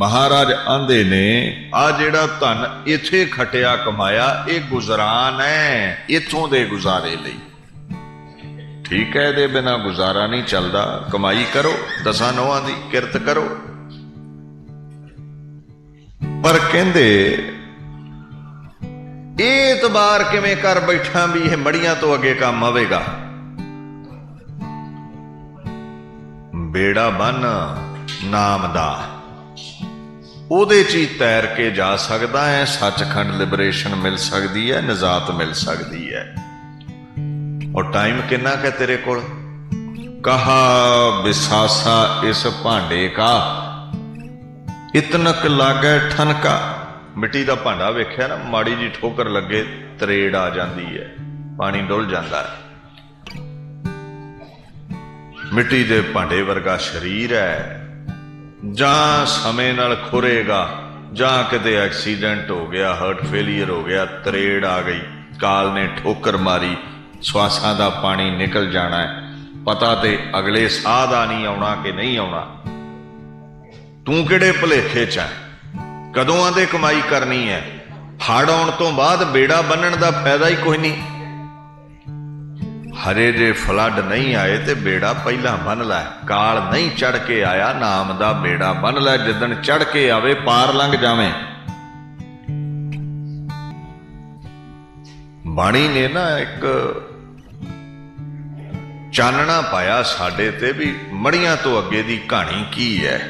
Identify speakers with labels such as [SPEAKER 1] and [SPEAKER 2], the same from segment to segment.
[SPEAKER 1] ਮਹਾਰਾਜ ਆਂਦੇ ਨੇ, ਆ ਜਿਹੜਾ ਧਨ ਇੱਥੇ ਖਟਿਆ ਕਮਾਇਆ, ਇਹ ਗੁਜ਼ਰਾਨ ਹੈ ਇਥੋਂ ਦੇ ਗੁਜ਼ਾਰੇ ਲਈ। ਠੀਕ ਹੈ ਇਹਦੇ ਬਿਨਾ ਗੁਜ਼ਾਰਾ ਨਹੀਂ ਚੱਲਦਾ। ਕਮਾਈ ਕਰੋ, ਦਸਾਂ ਨੋਆਂ ਦੀ ਕਿਰਤ ਕਰੋ। ਪਰ ਕਹਿੰਦੇ ਇਹ ਇਤਬਾਰ ਕਿਵੇਂ ਕਰ ਬੈਠਾ ਵੀ ਇਹ ਮੜੀਆਂ ਤੋਂ ਅੱਗੇ ਕੰਮ ਆਵੇਗਾ? ਬੇੜਾ ਬੰਨ, ਨਾਮ ਦਾ। ਉਹਦੇ ਚ ਹੀ ਤੈਰ ਕੇ ਜਾ ਸਕਦਾ ਹੈ, ਸੱਚਖੰਡ ਲਿਬਰੇਸ਼ਨ ਮਿਲ ਸਕਦੀ ਹੈ, ਨਜ਼ਾਤ ਮਿਲ ਸਕਦੀ ਹੈ। ਔਰ ਟਾਈਮ ਕਿੰਨਾ ਕਿ ਤੇਰੇ ਕੋਲ? ਕਹਾ ਵਿਸਾਸਾ ਇਸ ਭਾਂਡੇ ਕਾ। ਇਤਨਕ ਲਾਗੇ ਠਨਕਾ ਮਿੱਟੀ ਦਾ ਭਾਂਡਾ ਵੇਖਿਆ ਨਾ, ਮਾੜੀ ਜੀ ਠੋਕਰ ਲੱਗੇ, ਤਰੇੜ ਆ ਜਾਂਦੀ ਹੈ, ਪਾਣੀ ਡੁੱਲ ਜਾਂਦਾ ਹੈ। ਮਿੱਟੀ ਦੇ ਭਾਂਡੇ ਵਰਗਾ ਸਰੀਰ ਹੈ। ਜਾਂ ਸਮੇਂ ਨਾਲ ਖੁਰੇਗਾ, ਜਾਂ ਕਿਤੇ ਐਕਸੀਡੈਂਟ ਹੋ ਗਿਆ ਹਾਰਟ ਫੇਲਿਅਰ ਹੋ ਗਿਆ, ਤਰੇੜ ਆ ਗਈ, ਕਾਲ ਨੇ ਠੋਕਰ ਮਾਰੀ, ਸਵਾਸਾਂ ਦਾ ਪਾਣੀ ਨਿਕਲ ਜਾਣਾ ਹੈ। ਪਤਾ ਤੇ ਅਗਲੇ ਸਾਹ ਦਾ ਨਹੀਂ ਆਉਣਾ ਕਿ ਨਹੀਂ ਆਉਣਾ। ਤੂੰ ਕਿਹੜੇ ਭਲੇਖੇ ਚ ਹੈ? ਕਦੋਂ ਆਂਦੇ ਕਮਾਈ ਕਰਨੀ ਹੈ? ਹੜ ਆਉਣ ਤੋਂ ਬਾਅਦ ਬੇੜਾ ਬੰਨਣ ਦਾ ਫਾਇਦਾ ਹੀ ਕੋਈ ਨਹੀਂ। ਹਰੇ ਜੇ ਫਲੱਡ ਨਹੀਂ ਆਏ ਤੇ ਬੇੜਾ ਪਹਿਲਾਂ ਬੰਨ ਲੈ। ਕਾਲ ਨਹੀਂ ਚੜ ਕੇ ਆਇਆ, ਨਾਮ ਦਾ ਬੇੜਾ ਬੰਨ ਲੈ। ਜਿੱਦਣ ਚੜ ਕੇ ਆਵੇ, ਪਾਰ ਲੰਘ ਜਾਵੇਂ। ਬਾਣੀ ਨੇ ਨਾ ਇੱਕ ਚਾਨਣਾ ਪਾਇਆ ਸਾਡੇ ਤੇ ਵੀ ਮੜੀਆਂ ਤੋਂ ਅੱਗੇ ਦੀ ਕਹਾਣੀ ਕੀ ਹੈ?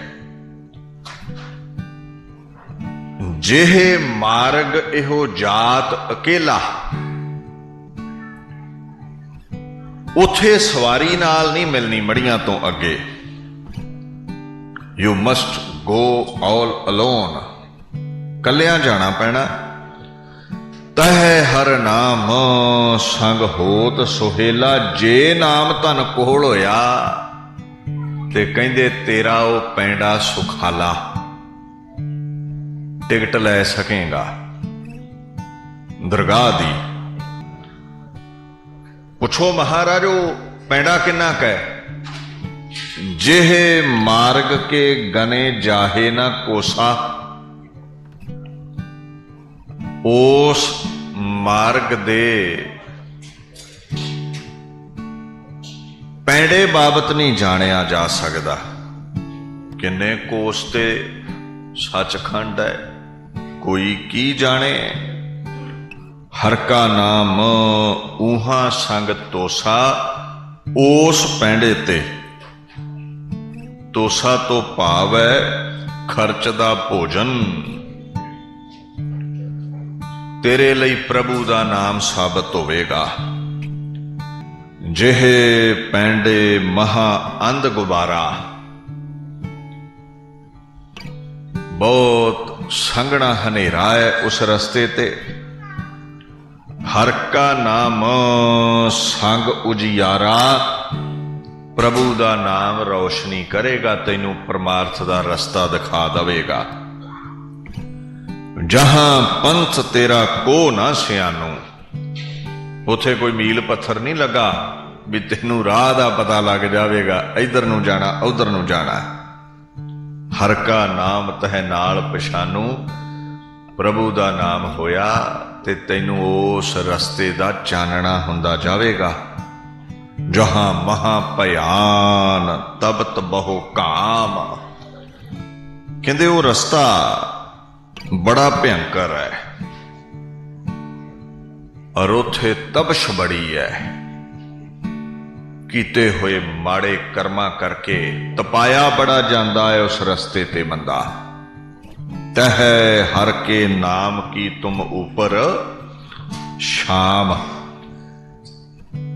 [SPEAKER 1] ਜਿਹੇ ਮਾਰਗ ਇਹੋ ਜਾਤ ਅਕੇਲਾ। ਉਥੇ ਸਵਾਰੀ ਨਾਲ ਨਹੀਂ ਮਿਲਣੀ ਮੜੀਆਂ ਤੋਂ ਅੱਗੇ। You must go all alone ਕੱਲਿਆਂ ਜਾਣਾ ਪੈਣਾ। ਤਹਿ ਹਰ ਨਾਮ ਸੰਗ ਹੋਤ ਸੁਹੇਲਾ, ਜੇ ਨਾਮ ਧਨ ਕੋਲ ਹੋਇਆ, ਤੇ ਕਹਿੰਦੇ ਤੇਰਾ ਉਹ ਪੈਂਡਾ ਸੁਖਾਲਾ। ਟਿਕਟ ਲੈ ਸਕੇਗਾ। ਦਰਗਾਹ ਦੀ ਪੁੱਛੋ ਮਹਾਰਾਜੋ ਪੈਂਡਾ ਕਿੰਨਾ ਕੈ ਜਿਹੇ ਮਾਰਗ ਕੇ ਗਨੇ ਜਾਹੇ ਨਾ ਕੋਸਾ ਉਸ ਮਾਰਗ ਦੇ ਪੈਂਡੇ ਬਾਬਤ ਨਹੀਂ ਜਾਣਿਆ ਜਾ ਸਕਦਾ। ਕਿੰਨੇ ਕੋਸ ਤੇ ਸੱਚਖੰਡ ਹੈ, ਕੋਈ ਕੀ ਜਾਣੇ? ਹਰ ਕਾ ਨਾਮ ਊਹਾ ਸੰਗ ਤੋਸਾ ਉਸ ਪੈਂਡੇ ਤੇ। ਤੋਸਾ ਤੋਂ ਭਾਵ ਹੈ ਖਰਚ ਦਾ ਭੋਜਨ। ਤੇਰੇ ਲਈ ਪ੍ਰਭੂ ਦਾ ਨਾਮ ਸਾਬਤ ਹੋਵੇਗਾ। ਜਿਹੇ ਪੈਂਡੇ ਮਹਾ ਅੰਧ ਗੁਬਾਰਾ। ਬਹੁਤ ਸੰਗਣਾ ਹਨੇਰਾ ਹੈ ਉਸ ਰਸਤੇ ਤੇ। ਹਰ ਕਾ ਨਾਮ ਸੰਗ ਉਜਿਆਰਾ ਪ੍ਰਭੂ ਦਾ ਨਾਮ ਰੌਸ਼ਨੀ ਕਰੇਗਾ, ਤੈਨੂੰ ਪਰਮਾਰਥ ਦਾ ਰਸਤਾ ਦਿਖਾ ਦੇਵੇਗਾ। ਜਹਾਂ ਪੰਥ ਤੇਰਾ ਕੋ ਨਾ ਸਿਆਨੂ ਉਥੇ ਕੋਈ ਮੀਲ ਪੱਥਰ ਨਹੀਂ ਲੱਗਾ, ਵੀ ਤੈਨੂੰ ਰਾਹ ਦਾ ਪਤਾ ਲੱਗ ਜਾਵੇਗਾ, ਇਧਰ ਨੂੰ ਜਾਣਾ, ਉਧਰ ਨੂੰ ਜਾਣਾ। ਹਰ ਕਾ ਨਾਮ ਤਹਿ ਨਾਲ ਪਛਾਨੂ ਪ੍ਰਭੂ ਦਾ ਨਾਮ ਹੋਇਆ ਤੇ ਤੈਨੂੰ ਉਸ ਰਸਤੇ ਦਾ ਚਾਨਣਾ ਹੁੰਦਾ ਜਾਵੇਗਾ। ਜਹਾਂ ਮਹਾ ਭਿਆਨ ਤਬਤ ਬਹੁ ਕਾਮ। ਕਹਿੰਦੇ ਉਹ ਰਸਤਾ ਬੜਾ ਭਿਅੰਕਰ ਹੈ ਔਰ ਉਥੇ ਤਬਸ਼ ਬੜੀ ਹੈ। ਕੀਤੇ ਹੋਏ ਮਾੜੇ ਕਰਮਾਂ ਕਰਕੇ ਤਪਾਇਆ ਬੜਾ ਜਾਂਦਾ ਹੈ ਉਸ ਰਸਤੇ ਤੇ ਬੰਦਾ। ਤਹਿ ਹਰ ਕੇ ਨਾਮ ਕੀ ਤੁਮ ਉਪਰ ਸ਼ਾਮ।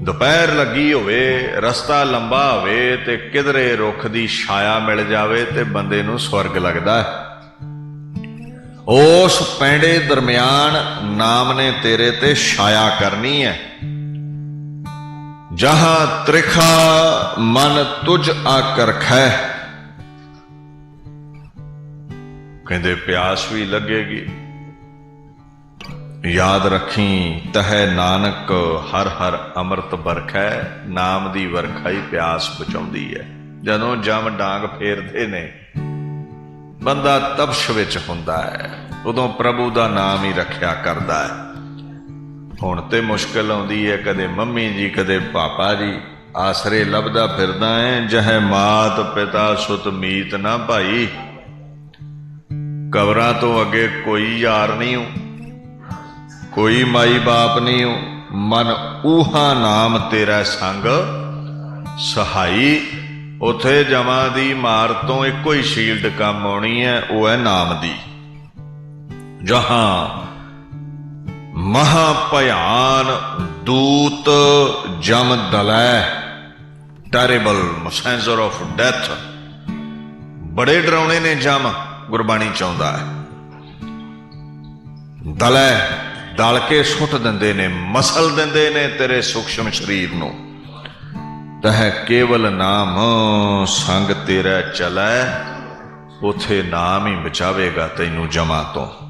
[SPEAKER 1] ਦੁਪਹਿਰ ਲੱਗੀ ਹੋਵੇ, ਰਸਤਾ ਲੰਬਾ ਹੋਵੇ ਤੇ ਕਿਧਰੇ ਰੁੱਖ ਦੀ ਛਾਇਆ ਮਿਲ ਜਾਵੇ ਤੇ ਬੰਦੇ ਨੂੰ ਸਵਰਗ ਲੱਗਦਾ ਹੈ। ਉਸ ਪੈਂਡੇ ਦਰਮਿਆਨ ਨਾਮ ਨੇ ਤੇਰੇ ਤੇ ਛਾਇਆ ਕਰਨੀ ਹੈ। ਜਹਾਂ ਤ੍ਰਿਖਾ ਮਨ ਤੁਝ ਆਕਰ ਖੈ ਕਹਿੰਦੇ, ਪਿਆਸ ਵੀ ਲੱਗੇਗੀ। ਯਾਦ ਰੱਖੀ, ਤਹਿ ਨਾਨਕ, ਹਰ ਹਰ ਅੰਮ੍ਰਿਤ ਵਰਖੈ, ਨਾਮ ਦੀ ਵਰਖਾ ਹੀ ਪਿਆਸ ਬਚਾਉਂਦੀ ਹੈ। ਜਦੋਂ ਜਮ ਡਾਂਗ ਫੇਰਦੇ ਨੇ, ਬੰਦਾ ਤਪਸ਼ ਵਿੱਚ ਹੁੰਦਾ ਹੈ। ਉਦੋਂ ਪ੍ਰਭੂ ਦਾ ਨਾਮ ਹੀ ਰੱਖਿਆ ਕਰਦਾ ਹੈ। ਹੁਣ ਤੇ ਮੁਸ਼ਕਲ ਆਉਂਦੀ ਹੈ, ਕਦੇ ਮੰਮੀ ਜੀ, ਕਦੇ ਪਾਪਾ ਜੀ। ਆਸਰੇ ਲੱਭਦਾ ਫਿਰਦਾ ਹੈ ਜਹੇ ਮਾਤ ਪਿਤਾ ਸੁਤ ਮੀਤ ਨਾ ਭਾਈ। ਕਬਰਾਂ ਤੋਂ ਅੱਗੇ ਕੋਈ ਯਾਰ ਨਹੀਂ ਹੋ, ਕੋਈ ਮਾਈ ਬਾਪ ਨਹੀਂ ਹੋ। ਮਨ ਊਹਾ ਨਾਮ ਤੇਰਾ ਸੰਗ, ਸਹਾਈ। ਉਥੇ ਜਮਾਂ ਦੀ ਮਾਰ ਤੋਂ ਇੱਕੋ ਹੀ ਸ਼ੀਲਡ ਕੰਮ ਆਉਣੀ ਹੈ, ਉਹ ਹੈ ਨਾਮ ਦੀ। ਜਹਾਂ ਮਹਾ ਭਿਆਨ ਦੂਤ ਜਮ ਦਲੈ, ਟੈਰੇਬਲ ਮੈਸੇਂਜਰ ਆਫ ਡੈਥ। ਬੜੇ ਡਰਾਉਣੇ ਨੇ ਜਮ। ਗੁਰਬਾਣੀ ਚਾਹੁੰਦਾ ਹੈ। ਦਲੈ ਦਲ ਕੇ ਸੁੱਟ ਦਿੰਦੇ ਨੇ, ਮਸਲ ਦਿੰਦੇ ਨੇ ਤੇਰੇ ਸੂਖਸ਼ਮ ਸਰੀਰ ਨੂੰ। ਤਹ ਕੇਵਲ ਨਾਮ, ਸੰਗ ਤੇਰਾ ਚਲੈ, ਉਥੇ ਨਾਮ ਹੀ ਬਚਾਵੇਗਾ ਤੈਨੂੰ ਜਮਾ ਤੋਂ।